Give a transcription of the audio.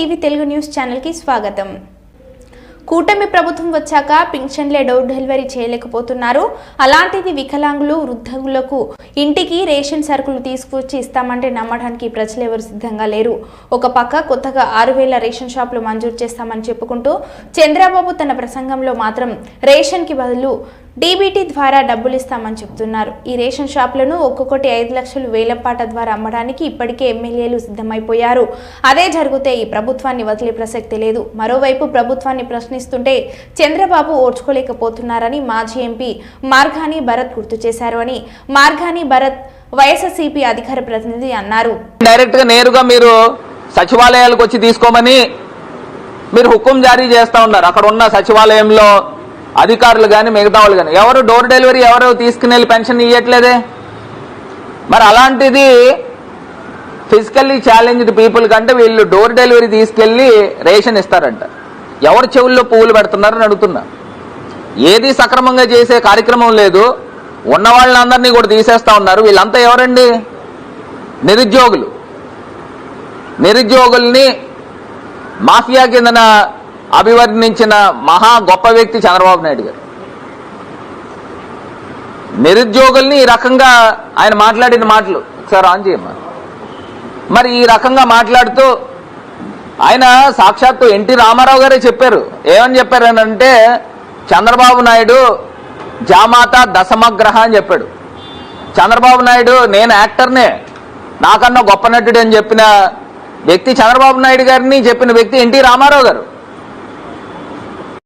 TV Telugu news ఛానల్కి స్వాగతం. కూటమి ప్రభుత్వం వచ్చాక పింఛన్లే డోర్ డెలివరీ చేయలేకపోతున్నారు. అలాంటిది వికలాంగులు వృద్ధులకు ఇంటికి రేషన్ సరుకులు తీసుకొచ్చి ఇస్తామంటే నమ్మడానికి ప్రజలు ఎవరు సిద్ధంగా లేరు. ఒక పక్క కొత్తగా ఆరు వేల రేషన్ షాపులు మంజూరు చేస్తామని చెప్పుకుంటూ చంద్రబాబు తన ప్రసంగంలో మాత్రం రేషన్కి బదులు డీబీటీ ద్వారా డబ్బులు ఇస్తామని చెప్తున్నారు. ఈ రేషన్ షాపులను ఒక్కొక్కటి ఐదు లక్షలు వేలంపాట ద్వారా అమ్మడానికి ఇప్పటికే ఎమ్మెల్యేలు సిద్ధమైపోయారు. అదే జరిగితే ఈ ప్రభుత్వాన్ని వదిలే ప్రసక్తి లేదు. మరోవైపు ప్రభుత్వాన్ని ప్రశ్నిస్తుంటే చంద్రబాబు ఓర్చుకోలేకపోతున్నారని మాజీ ఎంపీ మార్గాని భరత్ గుర్తు చేశారు అని మార్గాని భరత్ వైఎస్ఆర్సీపీ అధికార ప్రతినిధి అన్నారు. డైరెక్ట్గా నేరుగా మీరు సచివాలయాలకు వచ్చి తీసుకోమని మీరు హుకుం జారీ చేస్తా ఉన్నారు. అక్కడ ఉన్న సచివాలయంలో అధికారులు కానీ మిగతా వాళ్ళు కానీ ఎవరు డోర్ డెలివరీ ఎవరు తీసుకుని వెళ్ళి పెన్షన్ ఇవ్వట్లేదే మరి అలాంటిది ఫిజికల్లీ ఛాలెంజ్డ్ పీపుల్ కంటే వీళ్ళు డోర్ డెలివరీ తీసుకెళ్ళి రేషన్ ఇస్తారంట. ఎవరు చెవుల్లో పువ్వులు పెడుతున్నారని అడుగుతున్నా. ఏది సక్రమంగా చేసే కార్యక్రమం లేదు. ఉన్న వాళ్ళందరినీ కూడా తీసేస్తా ఉన్నారు. వీళ్ళంతా ఎవరండి? నిరుద్యోగులు. నిరుద్యోగుల్ని మాఫియా కిందన అభివర్ణించిన మహా గొప్ప వ్యక్తి చంద్రబాబు నాయుడు గారు. నిరుద్యోగుల్ని ఈ రకంగా ఆయన మాట్లాడిన మాటలు ఒకసారి ఆన్ చేయమ్మా. మరి ఈ రకంగా మాట్లాడుతూ ఆయన సాక్షాత్తు ఎన్టీ రామారావు గారే చెప్పారు. ఏమని చెప్పారు అంటే చంద్రబాబు నాయుడు జామాత దశమగ్రహ అని చెప్పాడు. చంద్రబాబు నాయుడు నేను యాక్టర్నే నాకన్నా గొప్ప నటుడు అని చెప్పిన వ్యక్తి చంద్రబాబు నాయుడు గారిని చెప్పిన వ్యక్తి ఎన్టీ రామారావు గారు.